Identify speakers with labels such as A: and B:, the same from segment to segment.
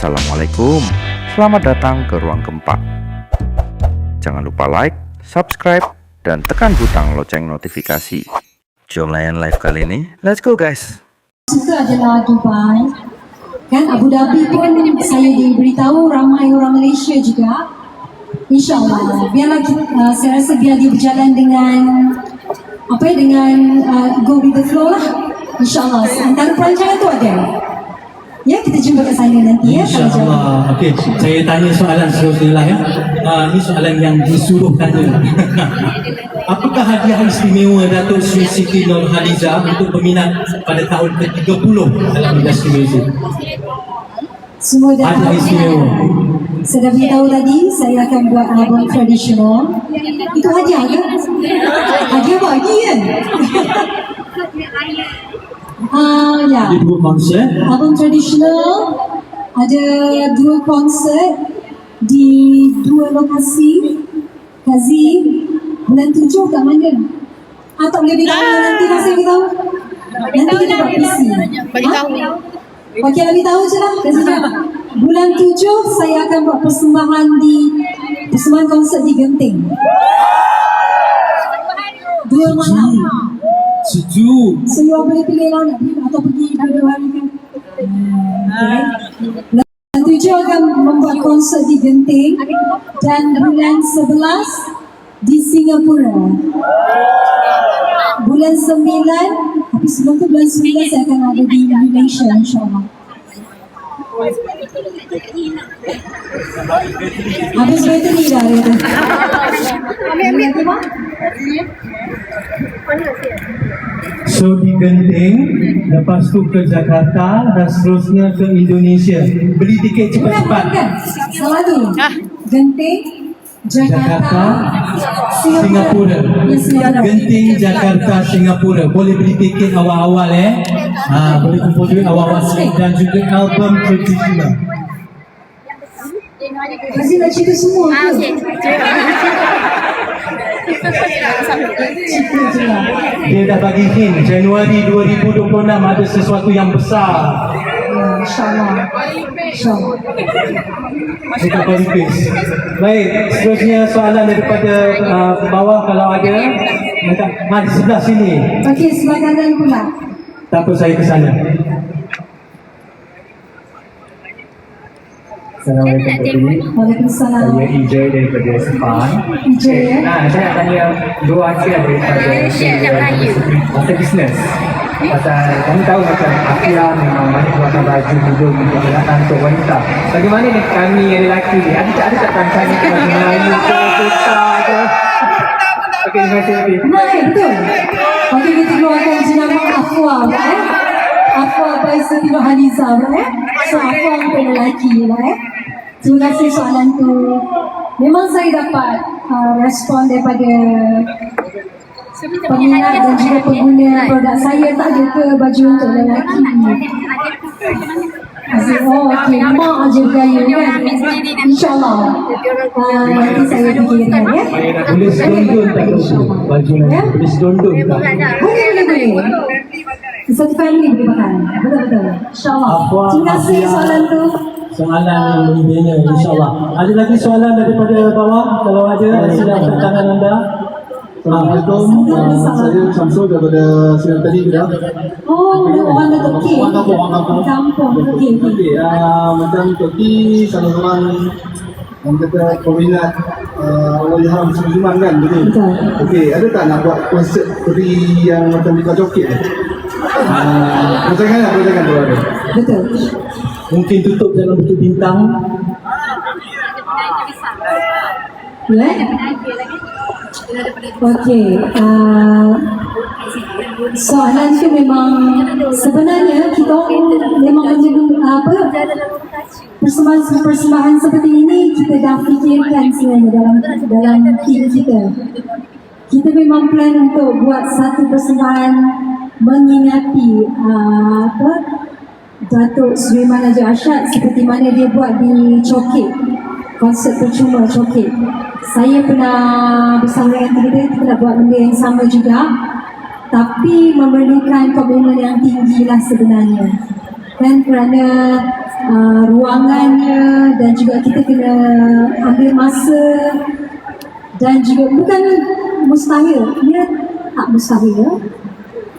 A: Assalamualaikum, selamat datang ke Ruang Gempa. Jangan lupa like, subscribe, dan tekan butang loceng notifikasi. Jom layan live kali ini, let's go guys!
B: Suka adalah Dubai. Kan Abu Dhabi pun saya diberitahu ramai orang Malaysia juga. InsyaAllah. Biarlah kita, uh, saya rasa biar dia berjalan dengan apa ya, dengan uh, go with the flow lah. InsyaAllah. Antara perancangan tu ada. Ya, kita jumpa kat sana nanti ya.
C: InsyaAllah. Okey, saya tanya soalan seterusnya lah ya. Uh, ini soalan yang disuruh tanya. Apakah hadiah istimewa Datuk Sri Siti Nurhaliza untuk peminat pada tahun ke-30 dalam industri muzik?
B: Semua dah
C: Hadiah istimewa.
B: Saya dah beritahu tadi, saya akan buat album tradisional. Itu hadiah ke? Hadiah bagi kan? Ah, ya.
C: Ada dua konsert.
B: album tradisional ada dua konsert di dua lokasi Kazi bulan tujuh kat mana? Ah tak boleh beritahu nanti masih beritahu. Nanti kita buat PC.
D: Bagi tahu.
B: Okey, bagi tahu je lah. Bulan tujuh saya akan buat persembahan di persembahan konsert di Genting. Dua malam.
C: Sejuk.
B: So you boleh pilih lah nak pergi atau pergi dua-dua hari kan. Okay. Bulan tujuh akan membuat konsert di Genting dan bulan sebelas di Singapura. Bulan sembilan, tapi sebelum tu bulan sembilan saya akan ada di Malaysia insyaAllah. Habis kereta ni dah kereta. Ambil, ambil.
C: So di Genting, lepas tu ke Jakarta dan seterusnya ke Indonesia. Beli tiket cepat-cepat.
B: Salah tu. Genting, Jakarta,
C: Jakarta, Singapura.
B: Ya, Singapura.
C: Genting, Jakarta, Singapura. Boleh beli tiket awal-awal eh. Ha, boleh kumpul duit awal-awal dan juga album tradisional.
B: Masih nak cerita semua
D: Ah,
B: ke? je lah.
C: Dia dah bagi hint, Januari 2026 ada sesuatu yang besar.
B: Ya, InsyaAllah.
C: Polipis. Baik, seterusnya soalan daripada uh, bawah kalau ada. Di sebelah sini.
B: Okey, sebelah kanan pula.
C: Tak apa saya ke sana. Assalamualaikum Pak Dini.
B: Waalaikumsalam.
C: Saya Ijay daripada Sepang.
B: Ijay ya.
C: Nah, saya nak tanya dua hasil daripada
D: Malaysia dan Melayu.
C: Pasal bisnes. Pasal kami tahu macam Akia memang banyak keluarkan baju hidung untuk peralatan untuk wanita. Bagaimana dengan kami yang lelaki ni? Ada tak ada tak rancangan ke Melayu ke Kota ke? Okey, terima kasih.
B: Baik, betul. Okey, kita keluarkan jenama pula eh. Afwa by Siti Nurhaliza pula eh. So, Afwa untuk lelaki lah eh. Terima kasih soalan tu. Memang saya dapat uh, respon daripada peminat dan juga pengguna produk saya tak ada ke baju untuk lelaki. Asyik, oh okey, mak aja bergaya kan? InsyaAllah. Uh, nanti saya fikirkan ya.
C: Boleh sedondon tak baju nanti? Boleh sedondon tak?
B: Boleh, boleh, boleh. Satu family boleh pakai. Betul-betul. InsyaAllah. Terima kasih soalan tu.
C: Soalan yang membina insyaAllah. Ada lagi soalan daripada bawah? Kalau ada, silakan tangan anda.
E: Assalamualaikum. Uh, saya Syamsul daripada Sinar Tadi Kedah.
B: Oh, orang dah Turki.
E: Orang kampung, orang kampung.
B: Kampung. Okey,
E: uh, macam Turki kalau orang orang kata peminat uh, Allah Ilham Suzuman kan betul? Okey, ada tak nak buat konsert seperti yang macam di Kajoket ni? Uh, Pertanyaan lah, pertanyaan tu ada.
B: Betul.
C: Mungkin tutup dalam bentuk bintang.
B: Ya? Okey. Uh, soalan tu memang sebenarnya kita memang menjadi apa persembahan persembahan seperti ini kita dah fikirkan sebenarnya dalam dalam tim kita. Kita memang plan untuk buat satu persembahan mengingati uh, apa Datuk Sulaiman Haji Asyad seperti mana dia buat di Coket konsert percuma Coket saya pernah bersama dengan tim kita kita nak buat benda yang sama juga. Tapi memerlukan komitmen yang tinggi lah sebenarnya. Kan kerana uh, ruangannya dan juga kita kena ambil masa dan juga bukan mustahil, ia tak mustahil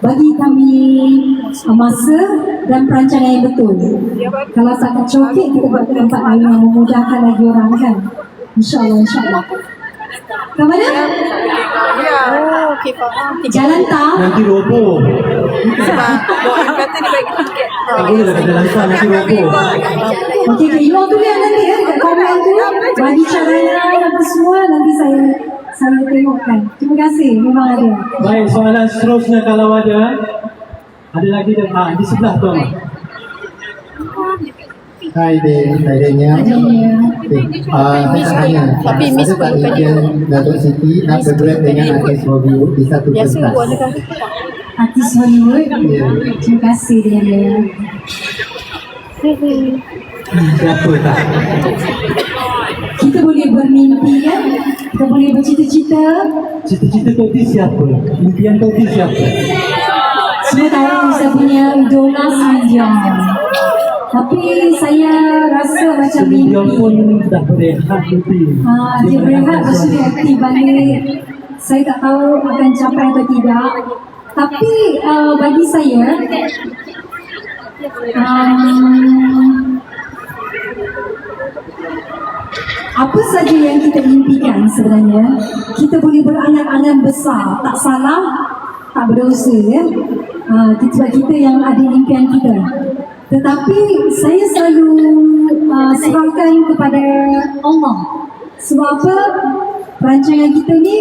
B: bagi kami masa dan perancangan yang betul. Kalau tak tercokit, kita buat ke tempat lain yang memudahkan lagi orang kan. InsyaAllah, insyaAllah. Ke mana?
D: Oh, okey faham.
B: Jalan tak?
C: Nanti roboh.
D: Sebab doa kata dia bagi tiket.
C: Tak boleh dah kata lantar nanti roboh.
B: Okey, okay, Ino tu lihat nanti ya, kat komen tu. Bagi caranya apa semua, nanti saya saya tengokkan. Terima kasih, memang ada.
C: Baik, soalan seterusnya kalau ada. Ada lagi dah. Ah, di sebelah tu.
E: Hai Din, hai.
B: Adanya.
E: Okay. Uh, saya tanya,
D: Tapi miss
E: tak
D: pun
E: impian Datuk Siti nak berduet dengan artis Hollywood di satu
D: Biasa
E: pentas?
D: kita.
B: Artis Hollywood.
E: Ya.
B: Terima kasih dia.
C: Siapa tak?
B: Kita boleh bermimpi kan? Kita boleh bercita-cita.
C: Cita-cita Toti siapa? Impian Toti siapa?
B: Semua tahu saya punya idola Celine Dion. Tapi saya rasa macam mimpi.
C: pun dah berehat Toti.
B: Ah, dia berehat lepas tu dia aktif balik. Saya tak tahu akan capai atau tidak. Tapi uh, bagi saya, um, apa saja yang kita impikan sebenarnya, kita boleh berangan-angan besar. Tak salah, tak berdosa ya. Uh, sebab kita yang ada impian kita. Tetapi saya selalu uh, serahkan kepada Allah. Sebab apa? Perancangan kita ni,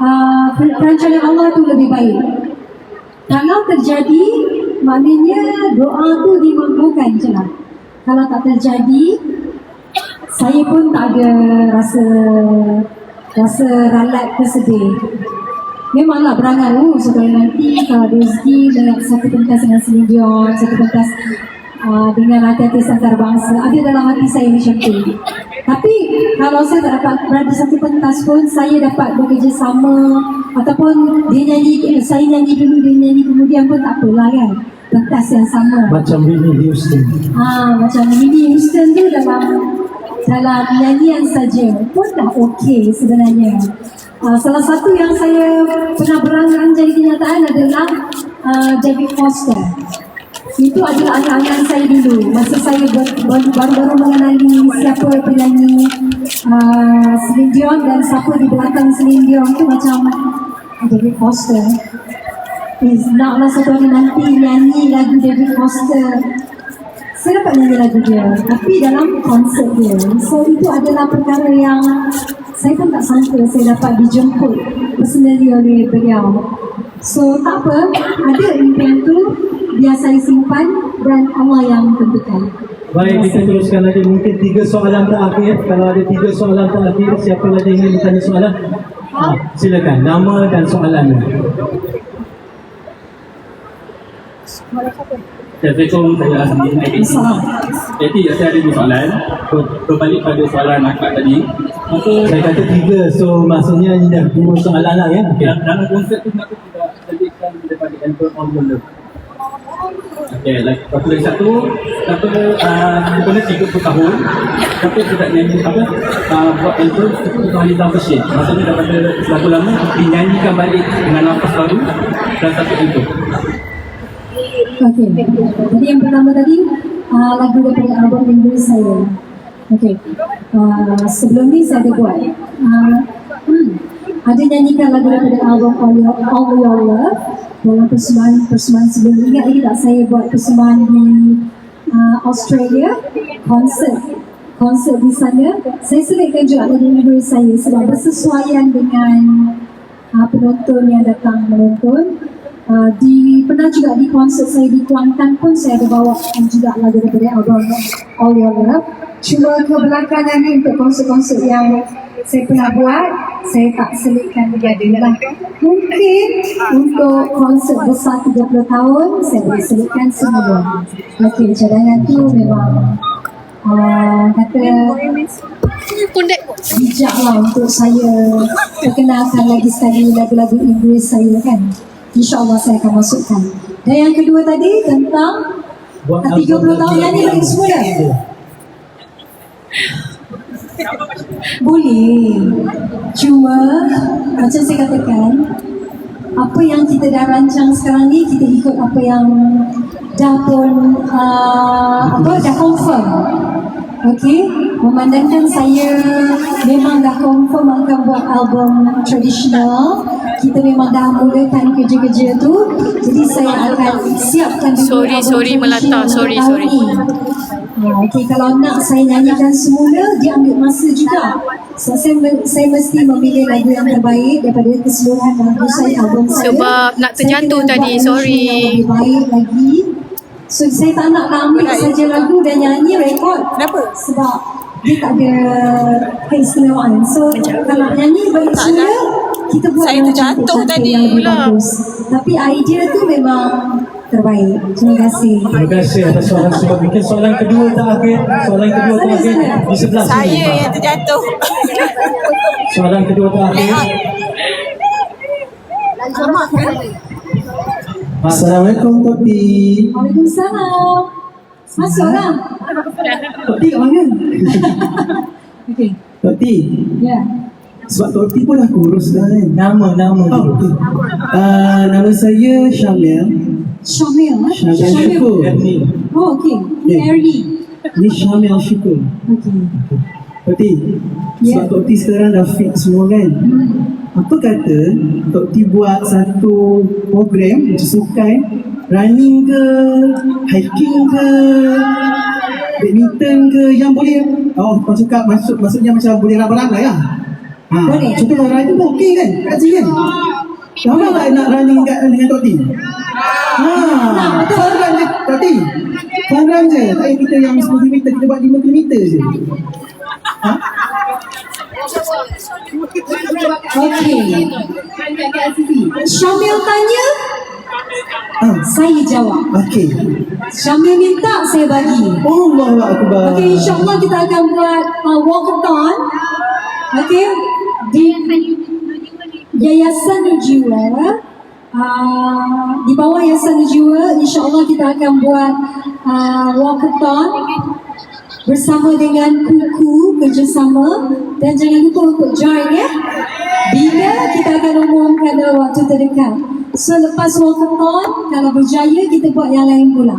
B: uh, per- perancangan Allah tu lebih baik. Kalau terjadi, maknanya doa tu dimabulkan je lah. Kalau tak terjadi, saya pun tak ada rasa rasa ralat ke sedih. Memanglah berangan oh, supaya nanti kalau ada rezeki dengan satu pentas dengan Celine Dion, satu pentas uh, dengan artis antarabangsa, ada dalam hati saya macam tu. Tapi kalau saya tak dapat berada satu pentas pun, saya dapat bekerjasama ataupun dia nyanyi, saya nyanyi dulu, dia nyanyi kemudian pun tak apalah kan. Pentas yang sama.
C: Macam Whitney Houston.
B: Ah, macam Whitney Houston tu dalam dalam nyanyian saja pun dah okey sebenarnya. Uh, salah satu yang saya pernah berangan jadi kenyataan adalah uh, David Foster. Itu adalah angan-angan saya dulu. Masa saya baru-baru mengenali siapa penyanyi uh, Celine Dion dan siapa di belakang Celine Dion tu macam David Foster. Is naklah satu hari nanti nyanyi lagu David Foster. Saya dapat nyanyi lagu dia tapi dalam konsert dia. So itu adalah perkara yang saya pun tak sangka saya dapat dijemput personally oleh beliau. So tak apa ada impian tu biar saya simpan dan Allah yang tentukan.
C: Baik, kita teruskan lagi. Mungkin tiga soalan terakhir. Kalau ada tiga soalan terakhir, siapa lagi ingin bertanya soalan? Ha, silakan, nama dan soalannya.
F: Assalamualaikum, saya Asmi Naik Jadi saya ada dua soalan. Ber- Berbalik pada soalan akak tadi. Maka
C: Saya kata tiga, so maksudnya ini dah dua soalan lah ya. Okay.
F: dalam, dalam konsep tu kenapa tidak terbitkan daripada on the Love Okay, like, satu lagi satu. Kenapa uh, kena 30 tahun Kenapa tidak nyanyi apa? Uh, Buat Enter untuk Halida version Maksudnya daripada lagu lama Dinyanyikan balik dengan nafas baru Dan satu Enter
B: Okey. Jadi yang pertama tadi uh, lagu daripada album Inggris saya. Okey. Uh, sebelum ni saya ada buat. Uh, hmm, ada nyanyikan lagu daripada album All Your, All Your Love dalam persembahan persembahan sebelum. Ingat lagi tak saya buat persembahan di uh, Australia konsert konsert di sana. Saya selitkan juga lagu Inggris saya sebab bersesuaian dengan uh, penonton yang datang menonton. Uh, di pernah juga di konsert saya di Kuantan pun saya ada bawa juga lagu daripada album All Your Love. Cuma kebelakangan ni untuk konsert-konsert yang saya pernah buat, saya tak selitkan dia lah. Mungkin untuk konsert besar 30 tahun, saya boleh selitkan semua. Okey, cadangan tu memang uh, kata
D: Pundek.
B: bijak lah untuk saya perkenalkan lagi sekali lagu-lagu Inggris saya kan. InsyaAllah saya akan masukkan. Dan yang kedua tadi tentang
F: buat
B: Ah, 30 tahun yang ni bagi semua dah? Boleh. Cuma macam saya katakan, apa yang kita dah rancang sekarang ni kita ikut apa yang dah pun uh, apa dah confirm. Okey, memandangkan saya memang dah confirm akan buat album tradisional, kita memang dah mulakan kerja-kerja tu, jadi saya akan siapkan dulu
D: Sorry, sorry, melata. Sorry, sorry.
B: ni. Ha, Okey, kalau nak saya nyanyikan semula, dia ambil masa juga. So, saya, saya mesti memilih lagu yang terbaik daripada keseluruhan lagu saya, album saya.
D: Sebab nak terjatuh tadi, sorry.
B: yang baik lagi. So, saya tak nak ambil saja lagu dan nyanyi rekod.
D: Kenapa?
B: Sebab dia tak ada keistimewaan. So, kalau nyanyi bagi semula, kita buat
D: Saya terjatuh tadi pula.
B: Tapi idea tu memang terbaik. Terima kasih.
F: Terima kasih atas soalan soalan. Mungkin soalan kedua terakhir, soalan kedua terakhir di sebelah sini.
D: Saya yang terjatuh.
F: Soalan kedua terakhir. Pak,
E: Assalamualaikum Toti.
B: Waalaikumsalam. Masuk lah.
E: Toti kat mana?
B: Okey.
E: Toti.
B: Ya.
E: Sebab Toti pun dah kurus dah kan?
F: nama nama
E: Oh,
F: dulu.
E: okay. Uh, nama saya Syamil.
B: Syamil. eh?
E: Syamil Syukur.
B: Oh, okey. Ni
E: Ya.
B: Ernie.
E: Ni Syamil Syukur.
B: Okey.
E: Toti,
B: Ya.
E: sebab Toti sekarang dah fit semua kan? Apa kata Toti buat satu program macam sukan running ke, hiking ke, badminton ke yang boleh oh kau cakap maksud maksudnya macam boleh ramai-ramai lah. Ha,
B: Boleh.
E: Contoh running pun okey kan? Kat sini kan? Ramai tak nak running kat, dengan Toti? Ha, fun run je Toti. Fun run je. Tak kita yang 10 km, kita buat 5 km je.
B: Okey. Syamil tanya,
E: Ah,
B: saya jawab.
E: okey.
B: Syamil minta, saya bagi.
E: Allahu Akbar.
B: Okey, insyaAllah kita akan buat uh, walkathon. Okey, di Yayasan Jiwa. Uh, di bawah Yayasan Jiwa, insyaAllah kita akan buat uh, walkathon bersama dengan Kuku kerjasama dan jangan lupa untuk join ya. Bila kita akan umumkan dalam waktu terdekat. So lepas walkathon, kalau berjaya kita buat yang lain pula.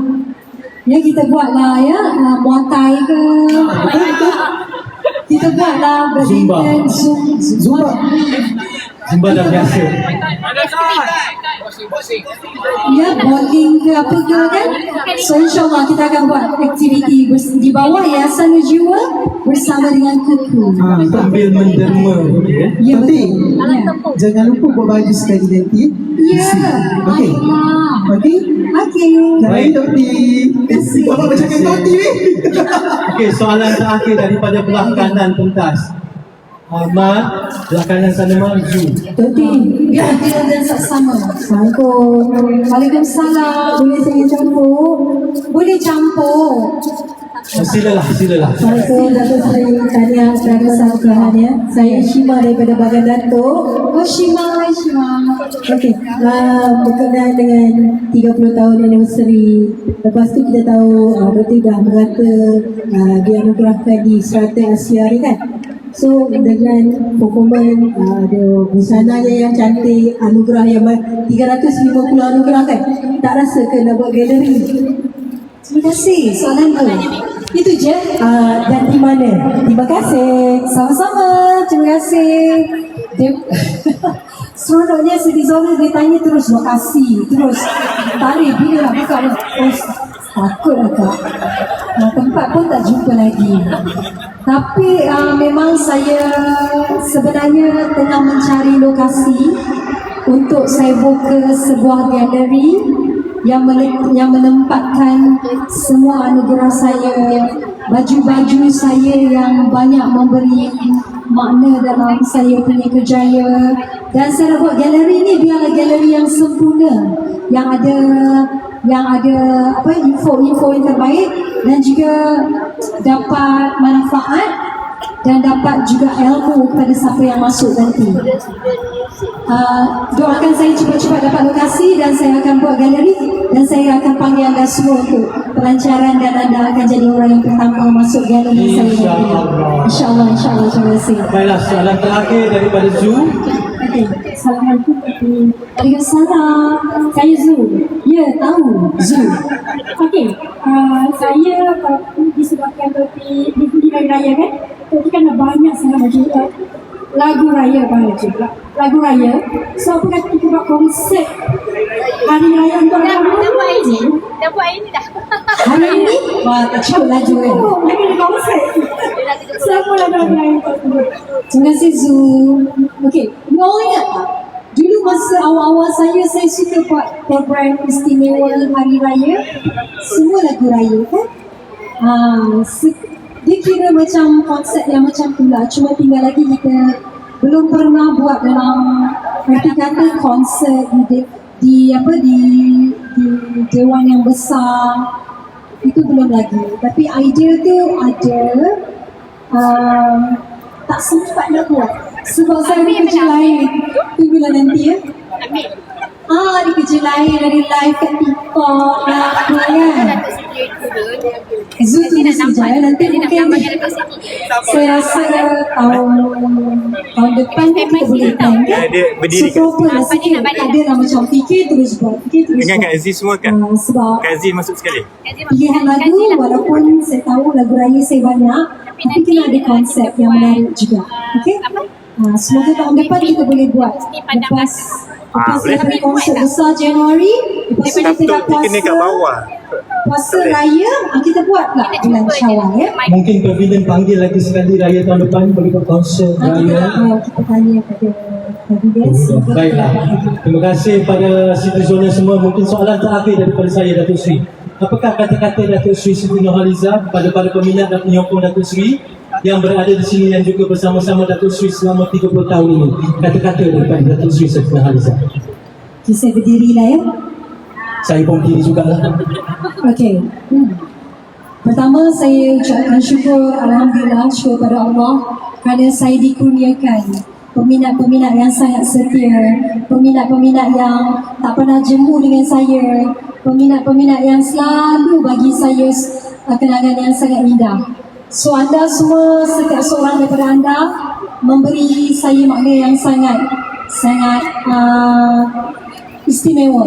B: Ya kita buatlah ya uh, Muay Thai ke buatlah badminton Zumba,
E: Zumba.
F: Zumba dah biasa.
B: Ya bowling ke apa ke kan So insyaAllah kita akan buat aktiviti Di bawah Yayasan Jiwa Bersama dengan Kuku
E: Ha,
F: Sambil menderma. okey, eh?
B: Ya betul Ya
E: jangan lupa buat baju sekali nanti.
B: Ya
E: Okey.
B: Ah.
E: Okey.
B: Okey
E: Baik Toti. Bapak macam Toti ni.
F: Okey, soalan terakhir daripada belah kanan pentas. Ahmad, belah kanan sana maju.
B: Toti Biar kita dan sama Assalamualaikum Waalaikumsalam Boleh saya campur? Boleh campur
F: Oh, silalah, silalah.
G: Assalamualaikum Datuk Seri Tahniah Kerana Tuhan ya. Saya Shima daripada Bagan Datuk.
B: Oh Shima Hai Shima
G: Okey, uh, berkenaan dengan 30 tahun anniversary. Lepas tu kita tahu uh, Datuk dah mengata uh, dianugerahkan di Strata Asia ni kan. So dengan performan uh, ada busananya yang cantik, anugerah yang ba- 350 anugerah kan. Tak rasa ke nak buat galeri?
B: Terima kasih soalan tu Itu je
G: Uh, dan di mana? Terima kasih.
B: Sama-sama, terima kasih. Seronoknya Siti Zora dia tanya terus lokasi, terus tarikh bila nak buka. Oh, takut lah kak. Nah, tempat pun tak jumpa lagi. Tapi uh, memang saya sebenarnya tengah mencari lokasi untuk saya buka sebuah galeri yang yang menempatkan semua anugerah saya, baju-baju saya yang banyak memberi makna dalam saya punya kerjaya. Dan saya nak buat galeri ni biarlah galeri yang sempurna yang ada yang ada apa info-info yang terbaik dan juga dapat manfaat dan dapat juga ilmu kepada siapa yang masuk nanti. Uh, doakan saya cepat-cepat dapat lokasi dan saya akan buat galeri dan saya akan panggil anda semua untuk kelancaran dan anda akan jadi orang yang pertama masuk galeri saya.
C: InsyaAllah,
B: insyaAllah. Terima kasih.
C: Baiklah, soalan terakhir daripada Zoo.
B: Assalamualaikum. Waalaikumsalam. Saya Zul. Ya, tahu. Zul.
H: Okey, uh, saya uh, disebabkan berarti di hari raya kan, jadi kan banyak sangat uh, lagu raya banyak juga lagu raya. So apa kata kita buat konsep hari raya untuk
D: Dah,
H: orang
D: dah buat ini. Dah buat ini dah.
B: Hari ini, wah, tak cukup laju kan?
H: Oh, lagi ada konsep. Siapa lah lagu raya untuk
B: Terima kasih Zul. Okey, you all ingat tak? Dulu masa awal-awal saya, saya suka buat program istimewa Hari Raya. Semua lagu raya kan? Ha, se- dia kira macam konsep yang macam tu lah. Cuma tinggal lagi kita belum pernah buat dalam erti kata konsert di, de- di apa di di dewan yang besar. Itu belum lagi. Tapi idea tu ada um, tak sempat nak buat. Sebab saya ada kerja lain. tunggulah nanti ya.
D: Ambil.
B: ah ada kerja lain ada live kat TikTok lah kan
D: Dia ambil.
B: Zul tunggu sekejap ya nanti
D: Dia nak
B: mungkin
D: Siti.
B: saya rasa tahun tahun depan kita boleh plan kan?
I: Dia berdiri
B: so proper lah sikit. tak ada lah macam fikir terus buat. Fikir terus
I: Dengan
B: buat.
I: Kak Aziz semua kan?
B: Ah, sebab
I: Kak Aziz masuk sekali?
B: Pilihan lagu
D: lah.
B: walaupun saya tahu lagu raya saya banyak tapi kena ada konsep yang menarik juga. okey? ha, semoga tahun depan kita boleh buat lepas lepas
I: boleh.
B: kita ada konsert besar Januari lepas tu kita dah
I: dia kena kat
B: puasa
I: bawah.
B: puasa raya ah, kita buat lah bulan syawal ya
C: Mungkin Pavilion panggil lagi sekali raya tahun depan bagi buat konsert
B: Ah,
C: raya.
B: ah, kita tanya pada Pavilion semoga
C: Baiklah. Terima kasih pada Siti Zona semua. Mungkin soalan terakhir daripada saya Datuk Sri. Apakah kata-kata Datuk Sri Siti Nurhaliza kepada para peminat dan penyokong Datuk Sri yang berada di sini dan juga bersama-sama Datuk Sri selama 30 tahun ini? Kata-kata daripada Datuk Sri Siti Nurhaliza.
B: Okay, saya berdiri lah ya
C: Saya pun kiri jugalah.
B: Okey. Hmm. Pertama saya ucapkan syukur Alhamdulillah syukur pada Allah kerana saya dikurniakan peminat-peminat yang sangat setia, peminat-peminat yang tak pernah jemu dengan saya, peminat-peminat yang selalu bagi saya kenangan yang sangat indah. So anda semua, setiap seorang daripada anda memberi saya makna yang sangat sangat uh, istimewa.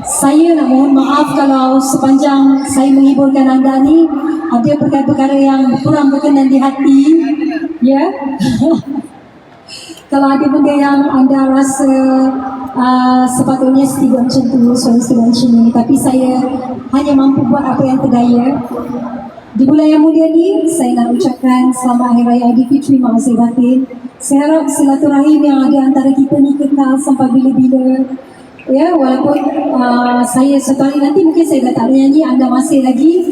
B: Saya nak mohon maaf kalau sepanjang saya menghiburkan anda ni ada perkara-perkara yang kurang berkenan di hati. Ya. kalau ada benda yang anda rasa uh, sepatutnya tidak macam tu, saya tidak macam ni. Tapi saya hanya mampu buat apa yang terdaya. Di bulan yang mulia ni, saya nak ucapkan selamat Hari Raya Aidilfitri Maafkan Batin. Saya harap silaturahim yang ada antara kita ni kekal sampai bila-bila. Ya, walaupun uh, saya hari nanti mungkin saya dah tak menyanyi, anda masih lagi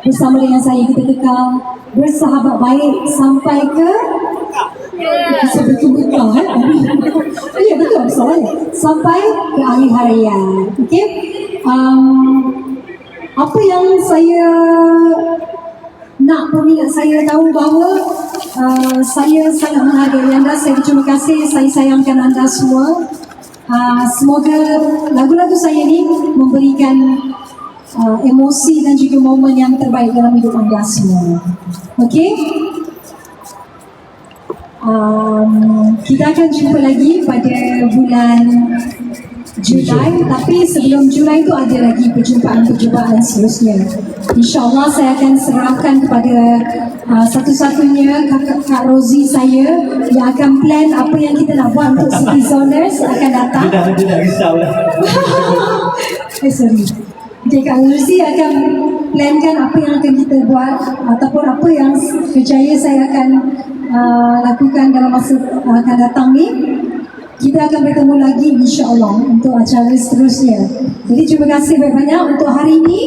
B: bersama dengan saya kita kekal bersahabat baik sampai ke bisa betul-betul kan? ya betul soalnya sampai ke akhir harian. Okey. Um, apa yang saya nak peminat saya tahu bahawa uh, saya sangat menghargai anda. Saya berterima kasih. Saya sayangkan anda semua. Uh, semoga lagu-lagu saya ni memberikan uh, emosi dan juga momen yang terbaik dalam hidup anda semua. Okey? Um, kita akan jumpa lagi pada bulan Julai tapi sebelum Julai itu ada lagi perjumpaan-perjumpaan seterusnya. InsyaAllah saya akan serahkan kepada uh, satu-satunya kakak Kak Rozi saya yang akan plan apa yang kita nak buat untuk City Zoners akan datang.
C: Dia dah, dia dah risau lah.
B: Eh sorry. Okay, Kak Rozi akan plankan apa yang akan kita buat ataupun apa yang kerjaya saya akan uh, lakukan dalam masa uh, akan datang ni kita akan bertemu lagi insyaAllah untuk acara seterusnya. Jadi terima kasih banyak-banyak untuk hari ini,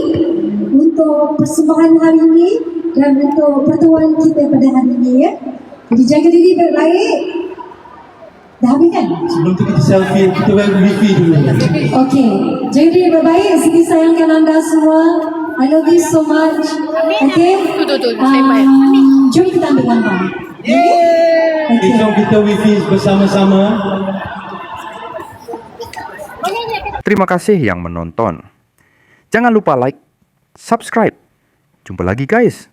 B: untuk persembahan hari ini dan untuk pertemuan kita pada hari ini ya. Jadi jaga diri baik-baik. Dah habis kan?
C: Sebelum tu kita selfie, kita wear wifi dulu.
B: Okey, jaga diri baik-baik. Sini sayangkan anda semua. I love you so much. Okey.
D: Tu, tu, tu. Standby.
B: Um, jom kita ambil gambar. Okay.
C: Jom kita wifi bersama-sama.
A: Terima kasih yang menonton. Jangan lupa like, subscribe. Jumpa lagi guys.